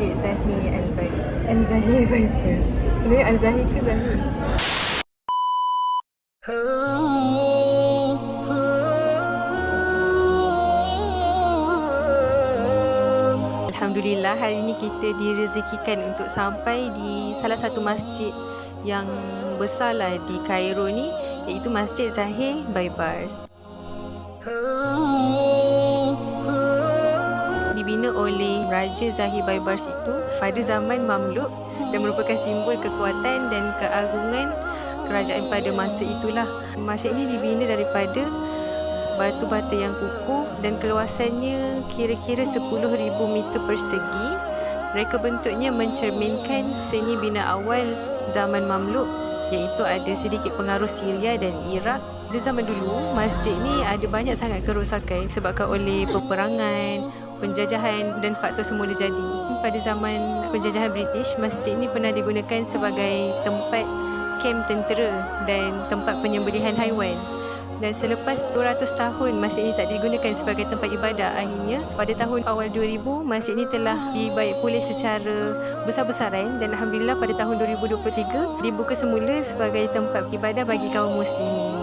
Masjid Zahir Al-Baik Al-Zahir Vipers Sebenarnya Al-Zahir ke Zahir? Alhamdulillah hari ini kita direzekikan untuk sampai di salah satu masjid yang besarlah di Kairo ni iaitu Masjid Zahir Baibars. Dibina Raja Zahir Baibars itu pada zaman Mamluk dan merupakan simbol kekuatan dan keagungan kerajaan pada masa itulah. Masjid ini dibina daripada batu-bata yang kukuh dan keluasannya kira-kira 10,000 meter persegi. Mereka bentuknya mencerminkan seni bina awal zaman Mamluk iaitu ada sedikit pengaruh Syria dan Iraq. Di zaman dulu, masjid ni ada banyak sangat kerosakan disebabkan oleh peperangan, penjajahan dan faktor semula jadi. Pada zaman penjajahan British, masjid ini pernah digunakan sebagai tempat kem tentera dan tempat penyembelihan haiwan. Dan selepas 200 tahun masjid ini tak digunakan sebagai tempat ibadah akhirnya pada tahun awal 2000 masjid ini telah dibaik pulih secara besar-besaran dan Alhamdulillah pada tahun 2023 dibuka semula sebagai tempat ibadah bagi kaum muslimin.